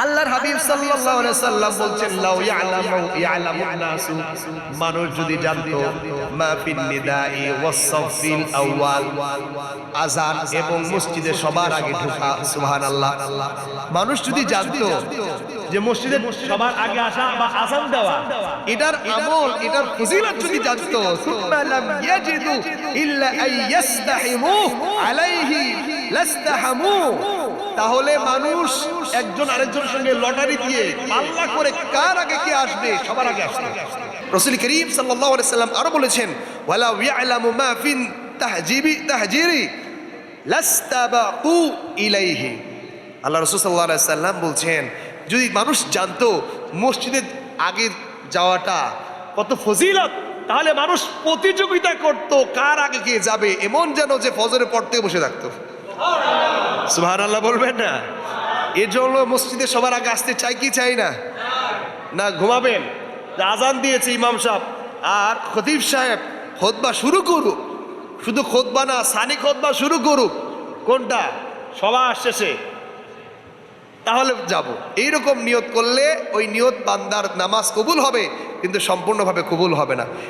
আল্লাহর হাবিব সাল্লাল্লাহু আলাইহি সাল্লাম বলছেন লাউ ইয়ালামু ইয়ালামুন নাসু। মানুষ যদি জানতো মা ফিন নিদাই ওয়াস সাফিল আউয়াল। আযান এবং মসজিদে সবার আগে ঢোকা সুবহানাল্লাহ। মানুষ যদি জানতো যে মসজিদে সবার আগে আসা বা আযান দেওয়া এটার আমল এটার ফজিলত যদি জানতো সুম্মা লাম ইয়াজিদু ইল্লা আন ইয়াস্তাহিমু আলাইহি লাস্তাহামু তাহলে মানুষ একজন আরেকজনের সঙ্গে লটারি দিয়ে পাল্লা করে কার আগে কে আসবে? সবার আগে আসবে রসুল করিম আলাইহি সাল্লাম আরও বলেছেন, ওয়ালা ইয়ালামু মা ফিন তাহজিবি তাহজিরি লাস্তাবাকু ইলাইহি। আল্লাহ রসুল আলাইহি সাল্লাম বলছেন, যদি মানুষ জানতো মসজিদের আগে যাওয়াটা কত ফজিলত, তাহলে মানুষ প্রতিযোগিতা করত কার আগে কে যাবে, এমন যেন যে ফজরে পড়তে বসে থাকতো। সুহান আল্লাহ বলবেন না? এর জন্য মসজিদে সবার আগে আসতে চাই কি চাই না? না, ঘুমাবেন। আজান দিয়েছে ইমাম সাহেব। আর খতিব সাহেব, খোদবা শুরু করুক। শুধু খোদবা না, সানি খোদবা শুরু করুক। কোনটা? সবার শেষে। তাহলে যাব। এইরকম নিয়ত করলে ওই নিয়ত বান্দার নামাজ কবুল হবে, কিন্তু সম্পূর্ণভাবে কবুল হবে না।